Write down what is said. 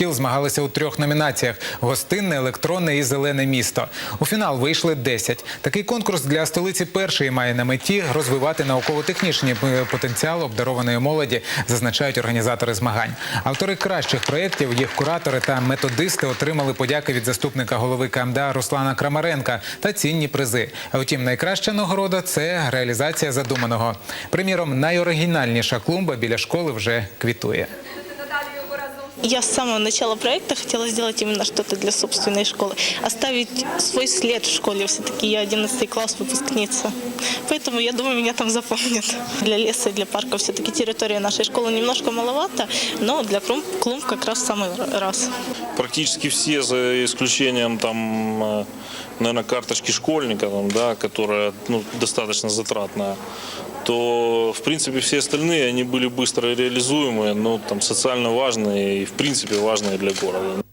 шкіл змагалися у трьох номінаціях: гостинне, електронне і зелене місто. У фінал вийшли 10. Такий конкурс для столиці першої має на меті розвивати науково-технічний е, потенціал обдарованої молоді, зазначають організатори змагань. Автори кращих проєктів, їх куратори та методисти отримали подяки від заступника голови КМДА Руслана Крамаренка та цінні призи. А втім, найкраща нагорода це реалізація задуманого. Приміром, найоригінальніша клумба біля школи вже квітує. Я с самого начала проекта хотела сделать именно что-то для собственной школы. Оставить свой след в школе. Все-таки я 11 класс выпускница. Поэтому я думаю, меня там запомнят. Для леса и для парка все-таки территория нашей школы немножко маловато, но для клумб, как раз в самый раз. практически все, за исключением там, э, наверное, карточки школьника, там, да, которая ну, достаточно затратная, то, в принципе, все остальные, они были быстро реализуемые, но там социально важные и, в принципе, важные для города.